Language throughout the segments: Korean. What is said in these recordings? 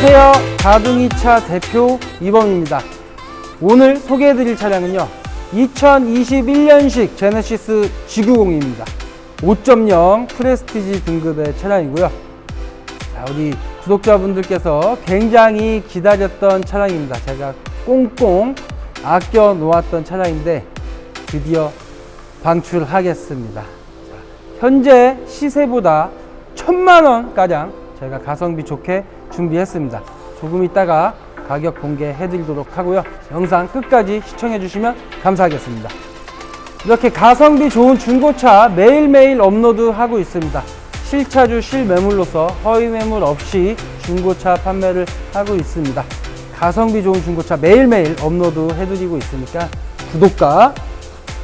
안녕하세요. 자동이차 대표 이범입니다. 오늘 소개해드릴 차량은요. 2021년식 제네시스 G90입니다. 5.0 프레스티지 등급의 차량이고요. 자, 우리 구독자분들께서 굉장히 기다렸던 차량입니다. 제가 꽁꽁 아껴 놓았던 차량인데 드디어 방출하겠습니다. 자, 현재 시세보다 천만 원 가량 제가 가성비 좋게 준비했습니다. 조금 있다가 가격 공개해 드리도록 하고요. 영상 끝까지 시청해 주시면 감사하겠습니다. 이렇게 가성비 좋은 중고차 매일매일 업로드하고 있습니다. 실차주 실매물로서 허위 매물 없이 중고차 판매를 하고 있습니다. 가성비 좋은 중고차 매일매일 업로드 해드리고 있으니까 구독과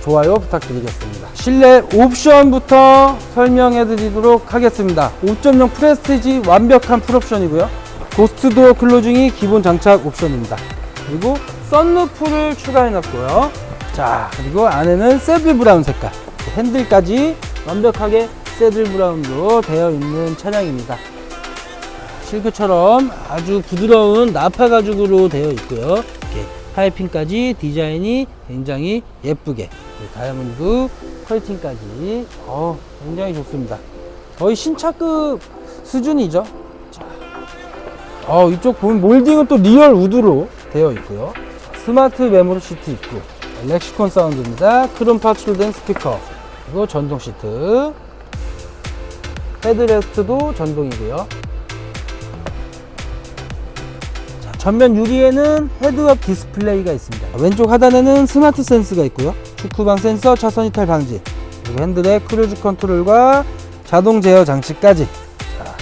좋아요 부탁드리겠습니다. 실내 옵션부터 설명해 드리도록 하겠습니다. 5.0 프레스티지 완벽한 풀옵션이고요. 고스트 도어 클로징이 기본 장착 옵션입니다. 그리고 썬루프를 추가해 놨고요. 자, 그리고 안에는 새들 브라운 색깔. 핸들까지 완벽하게 새들 브라운으로 되어 있는 차량입니다. 실크처럼 아주 부드러운 나파 가죽으로 되어 있고요. 이렇게 파이핑까지 디자인이 굉장히 예쁘게 다이아몬드 커팅까지 어, 굉장히 좋습니다. 거의 신차급 수준이죠. 자, 어, 이쪽 보면 몰딩은 또 리얼 우드로 되어 있고요. 스마트 메모리 시트 있고 렉시콘 사운드입니다. 크롬 파출된 스피커 그리고 전동 시트 헤드레스트도 전동이고요. 자, 전면 유리에는 헤드업 디스플레이가 있습니다. 왼쪽 하단에는 스마트 센스가 있고요. 축구방 센서, 차선 이탈 방지, 그리고 핸들의 크루즈 컨트롤과 자동 제어 장치까지. 자,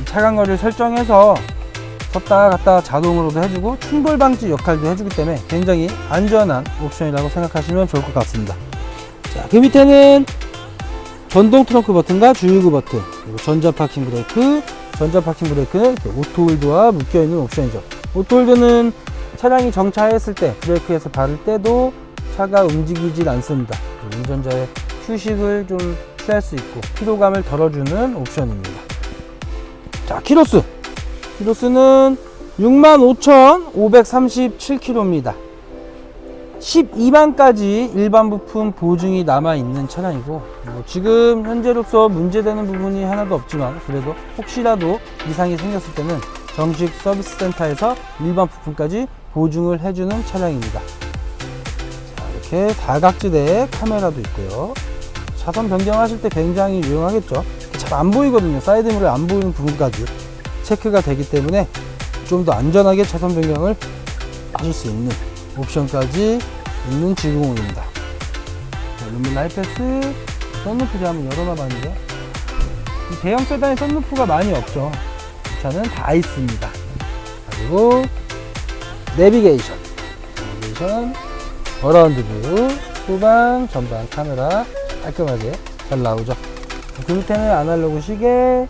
이 차간 거리를 설정해서 섰다 갔다 자동으로도 해주고 충돌 방지 역할도 해주기 때문에 굉장히 안전한 옵션이라고 생각하시면 좋을 것 같습니다. 자, 그 밑에는 전동 트렁크 버튼과 주유구 버튼, 그리고 전자 파킹 브레이크, 전자 파킹 브레이크는 오토홀드와 묶여있는 옵션이죠. 오토홀드는 차량이 정차했을 때 브레이크에서 바를 때도 차가 움직이질 않습니다. 운전자의 휴식을 좀 취할 수 있고 피로감을 덜어주는 옵션입니다. 자, 키로수. 키로수는 65,537km입니다. 12만까지 일반 부품 보증이 남아 있는 차량이고 뭐 지금 현재로서 문제되는 부분이 하나도 없지만 그래도 혹시라도 이상이 생겼을 때는 정식 서비스 센터에서 일반 부품까지 보증을 해주는 차량입니다. 자, 이렇게 다각지대 카메라도 있고요. 차선 변경하실 때 굉장히 유용하겠죠. 잘 안 보이거든요. 사이드미러 안 보이는 부분까지 체크가 되기 때문에 좀 더 안전하게 차선 변경을 하실 수 있는 옵션까지 있는 G90입니다. 루민 하이패스, 썬루프를 한번 열어놔 봤는데 이 대형 세단에 썬루프가 많이 없죠. 이 차는 다 있습니다. 그리고 내비게이션, 내비게이션, 어라운드 뷰, 후방, 전방 카메라 깔끔하게 잘 나오죠. 그 밑에는 아날로그 시계,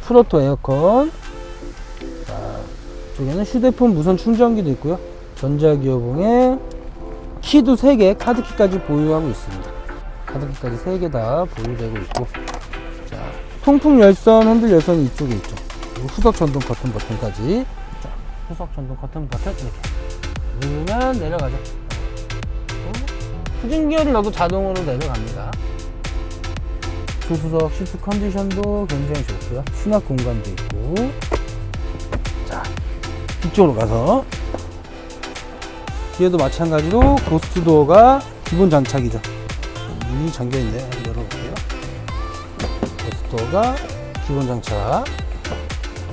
프로토 에어컨, 자, 쪽에는 휴대폰 무선 충전기도 있고요. 전자기어봉에 키도 3개, 카드키까지 보유하고 있습니다. 카드키까지 3개 다 보유되고 있고 자, 통풍 열선, 핸들 열선이 이쪽에 있죠. 그리고 후석 전동 커튼 버튼까지 자, 후석 전동 커튼 버튼 이렇게 누르면 내려가죠. 후진 기어를 넣어도 자동으로 내려갑니다. 조수석 시트 컨디션도 굉장히 좋고요. 수납 공간도 있고 자, 이쪽으로 가서 뒤에도 마찬가지로 고스트 도어가 기본 장착이죠. 문이 잠겨 있네요. 한번 열어볼게요. 고스트 도어가 기본 장착.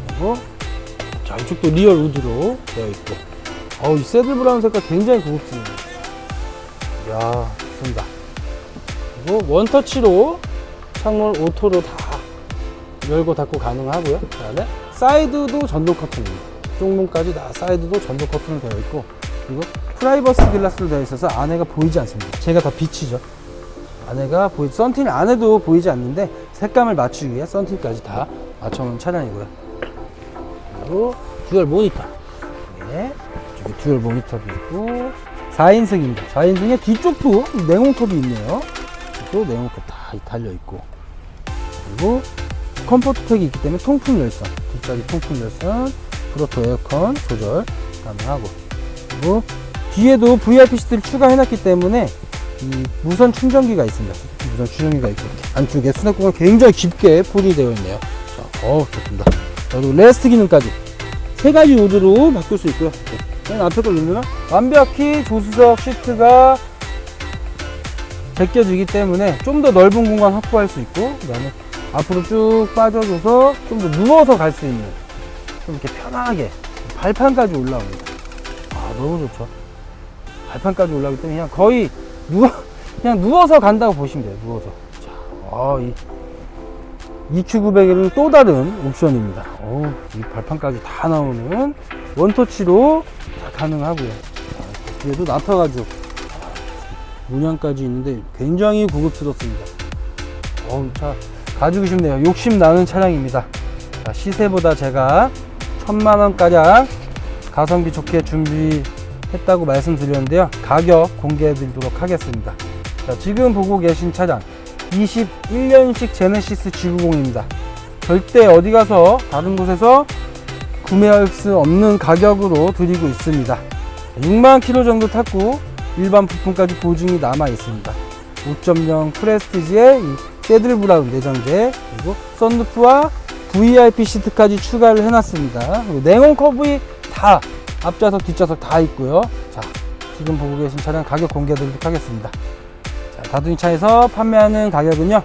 그리고 자 이쪽도 리얼 우드로 되어 있고. 어우 이 새들 브라운 색깔 굉장히 고급집니다. 이야 좋습니다. 그리고 원터치로 창문 오토로 다 열고 닫고 가능하고요. 그 다음에 사이드도 전동 커튼입니다. 쪽 문까지 다 사이드도 전동 커튼으로 되어 있고 그리고 프라이버스 글라스로 되어 있어서 안에가 보이지 않습니다. 제가 다 빛이죠. 안에가 보이 썬팅 안에도 보이지 않는데 색감을 맞추기 위해 썬팅까지 다 맞춰놓은 차량이고요. 그리고 듀얼 모니터. 네. 이쪽에 듀얼 모니터도 있고 4인승입니다. 4인승에 뒤쪽도 냉온컵이 있네요. 또 냉온컵 다 달려 있고 그리고 컴포트 팩이 있기 때문에 통풍 열선 뒷자리 통풍 열선 프로토 에어컨 조절 가능하고 그리고 뒤에도 VIP 시트를 추가해놨기 때문에 이 무선 충전기가 있습니다. 무선 충전기가 있고 안쪽에 수납 공간 굉장히 깊게 포진되어 있네요. 자, 어우 좋습니다. 그리고 레스트 기능까지 세 가지 모드로 바꿀 수 있고요. 네. 맨 앞에 걸 누르면 완벽히 조수석 시트가 제껴지기 때문에 좀 더 넓은 공간 확보할 수 있고 그다음에 앞으로 쭉 빠져줘서 좀 더 누워서 갈 수 있는 좀 이렇게 편하게 발판까지 올라옵니다. 아 너무 좋죠. 발판까지 올라오기 때문에 그냥 거의 누워 그냥 누워서 간다고 보시면 돼요. 누워서. 자, 아, 이 EQ900에는 또 다른 옵션입니다. 어우, 이 발판까지 다 나오는 원터치로 다 가능하고요. 자, 뒤에도 가죽 문양까지 있는데 굉장히 고급스럽습니다. 어우, 차 가지고 싶네요. 욕심 나는 차량입니다. 자, 시세보다 제가 천만 원가량 가성비 좋게 준비했다고 말씀드렸는데요. 가격 공개해 드리도록 하겠습니다. 자, 지금 보고 계신 차량 21년식 제네시스 G90입니다. 절대 어디 가서 다른 곳에서 구매할 수 없는 가격으로 드리고 있습니다. 6만 킬로 정도 탔고 일반 부품까지 보증이 남아 있습니다. 5.0 프레스티지의 이 새들 브라운 내장재 그리고 썬루프와 VIP 시트까지 추가를 해놨습니다. 냉온 커브이 다 앞좌석 뒷좌석 다 있고요. 자 지금 보고 계신 차량 가격 공개드리도록 하겠습니다. 자, 다둥이 차에서 판매하는 가격은요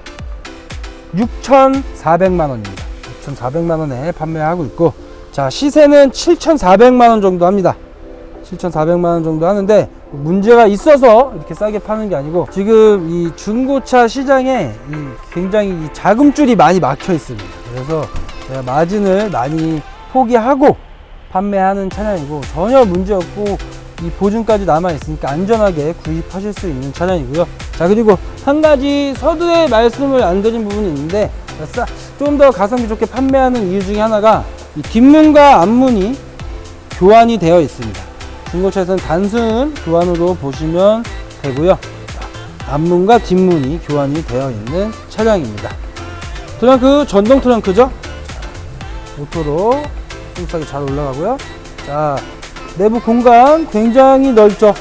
6,400만 원입니다. 6,400만 원에 판매하고 있고 자 시세는 7,400만 원 정도 합니다. 7,400만 원 정도 하는데 문제가 있어서 이렇게 싸게 파는 게 아니고 지금 이 중고차 시장에 이 굉장히 이 자금줄이 많이 막혀 있습니다. 그래서 제가 마진을 많이 포기하고 판매하는 차량이고 전혀 문제 없고 이 보증까지 남아 있으니까 안전하게 구입하실 수 있는 차량이고요. 자 그리고 한 가지 서두에 말씀을 안 드린 부분이 있는데 좀 더 가성비 좋게 판매하는 이유 중에 하나가 이 뒷문과 앞문이 교환이 되어 있습니다. 중고차에서는 단순 교환으로 보시면 되고요. 자, 앞문과 뒷문이 교환이 되어 있는 차량입니다. 트렁크 전동 트렁크죠. 자, 모터로 스무스하게 잘 올라가고요. 자 내부 공간 굉장히 넓죠.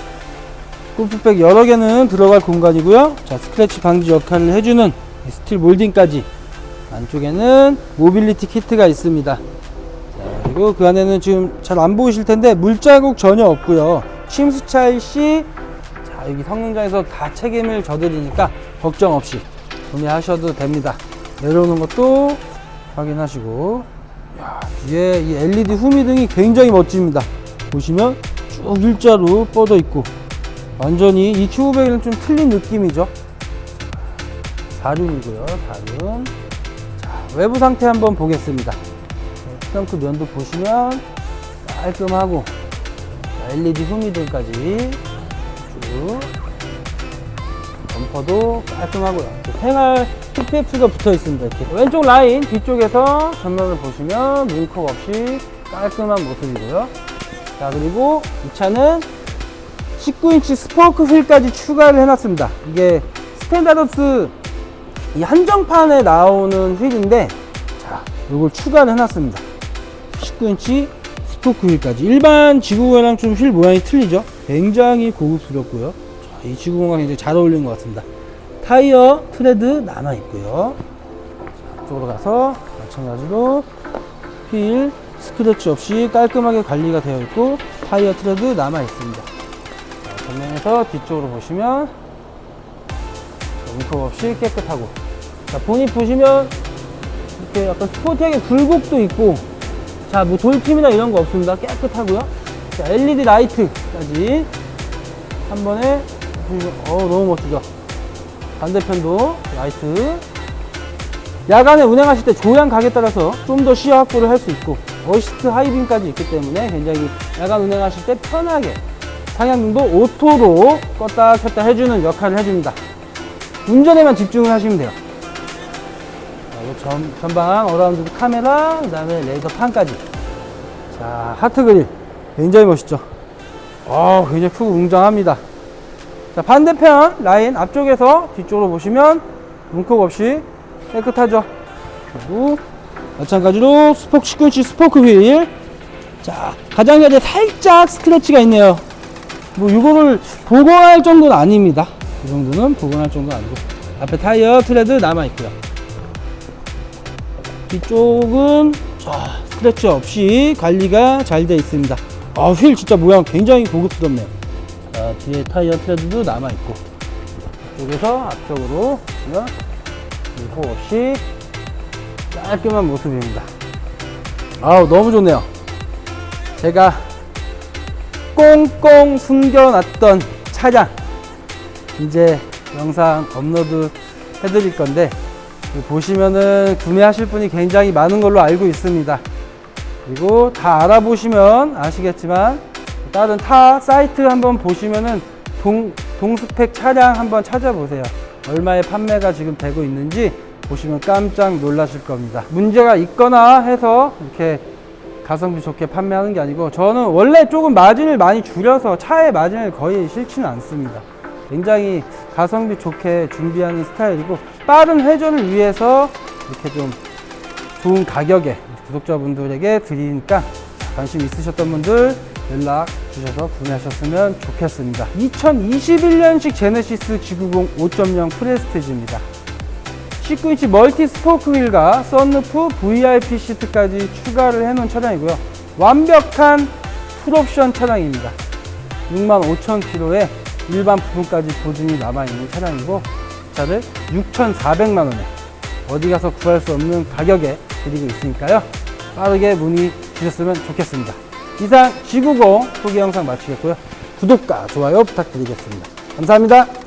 골프백 여러 개는 들어갈 공간이고요. 자 스크래치 방지 역할을 해주는 이 스틸 몰딩까지 안쪽에는 모빌리티 키트가 있습니다. 자, 그리고 그 안에는 지금 잘 안 보이실 텐데 물자국 전혀 없고요. 침수차일 시 자, 여기 성능장에서 다 책임을 져드리니까 걱정 없이 구매하셔도 됩니다. 내려오는 것도 확인하시고 야, 뒤에 이 LED 후미등이 굉장히 멋집니다. 보시면 쭉 일자로 뻗어 있고 완전히 이 Q500이랑 좀 틀린 느낌이죠. 사륜이고요. 사륜. 자, 외부 상태 한번 보겠습니다. 트렁크 면도 보시면 깔끔하고 자, LED 후미등까지 쭉 범퍼도 깔끔하고요. 생활 TPF가 붙어 있습니다. 이렇게 왼쪽 라인 뒤쪽에서 전면을 보시면 문콕 없이 깔끔한 모습이고요. 자 그리고 이 차는 19인치 스포크 휠까지 추가를 해놨습니다. 이게 스탠다더스 이 한정판에 나오는 휠인데 자 이걸 추가를 해놨습니다. 19인치 스포크 휠까지 일반 지구공이랑 좀 휠 모양이 틀리죠. 굉장히 고급스럽고요. 자, 이 지구공과 굉장히 잘 어울리는 것 같습니다. 타이어 트레드 남아 있고요. 자, 앞쪽으로 가서 마찬가지로 휠 스크래치 없이 깔끔하게 관리가 되어 있고 타이어 트레드 남아 있습니다. 자, 전면에서 뒤쪽으로 보시면 웅컵 없이 깨끗하고 자, 보닛 보시면 이렇게 약간 스포티하게 굴곡도 있고 자, 뭐 돌팀이나 이런 거 없습니다. 깨끗하고요. 자, LED 라이트까지 한 번에 어 너무 멋지죠. 반대편도 라이트. 야간에 운행하실 때 조향 각에 따라서 좀 더 시야 확보를 할 수 있고 어시스트 하이빔까지 있기 때문에 굉장히 야간 운행하실 때 편하게 상향등도 오토로 껐다 켰다 해주는 역할을 해줍니다. 운전에만 집중을 하시면 돼요. 전, 전방 어라운드 카메라, 그 다음에 레이더 판까지. 자, 하트 그릴. 굉장히 멋있죠? 어, 굉장히 크고 웅장합니다. 자, 반대편 라인 앞쪽에서 뒤쪽으로 보시면 문콕 없이 깨끗하죠? 그리고 마찬가지로 스포크 19인치 스포크 휠. 자, 가장자리에 살짝 스크래치가 있네요. 뭐, 이거를 복원할 정도는 아닙니다. 이 정도는 복원할 정도는 아니고. 앞에 타이어 트레드 남아있고요. 뒤쪽은, 자, 스크래치 없이 관리가 잘 되어 있습니다. 아, 휠 진짜 모양 굉장히 고급스럽네요. 자, 뒤에 타이어 트레드도 남아있고. 이쪽에서 앞쪽으로 밀고 없이 깔끔한 모습입니다. 아우, 너무 좋네요. 제가 꽁꽁 숨겨놨던 차량 이제 영상 업로드 해드릴 건데 보시면은 구매하실 분이 굉장히 많은 걸로 알고 있습니다. 그리고 다 알아보시면 아시겠지만 다른 타 사이트 한번 보시면은 동, 동스펙 차량 한번 찾아보세요. 얼마에 판매가 지금 되고 있는지 보시면 깜짝 놀라실 겁니다. 문제가 있거나 해서 이렇게 가성비 좋게 판매하는 게 아니고 저는 원래 조금 마진을 많이 줄여서 차의 마진을 거의 싫지는 않습니다. 굉장히 가성비 좋게 준비하는 스타일이고 빠른 회전을 위해서 이렇게 좀 좋은 가격에 구독자분들에게 드리니까 관심 있으셨던 분들 연락 주셔서 구매하셨으면 좋겠습니다. 2021년식 제네시스 G90 5.0 프레스티지입니다. 19인치 멀티 스포크 휠과 썬루프 VIP 시트까지 추가를 해놓은 차량이고요. 완벽한 풀옵션 차량입니다. 65,000km에 일반 부품까지 보증이 남아있는 차량이고 이 차를 6,400만 원에 어디 가서 구할 수 없는 가격에 드리고 있으니까요. 빠르게 문의 주셨으면 좋겠습니다. 이상 G90 소개 영상 마치겠고요. 구독과 좋아요 부탁드리겠습니다. 감사합니다.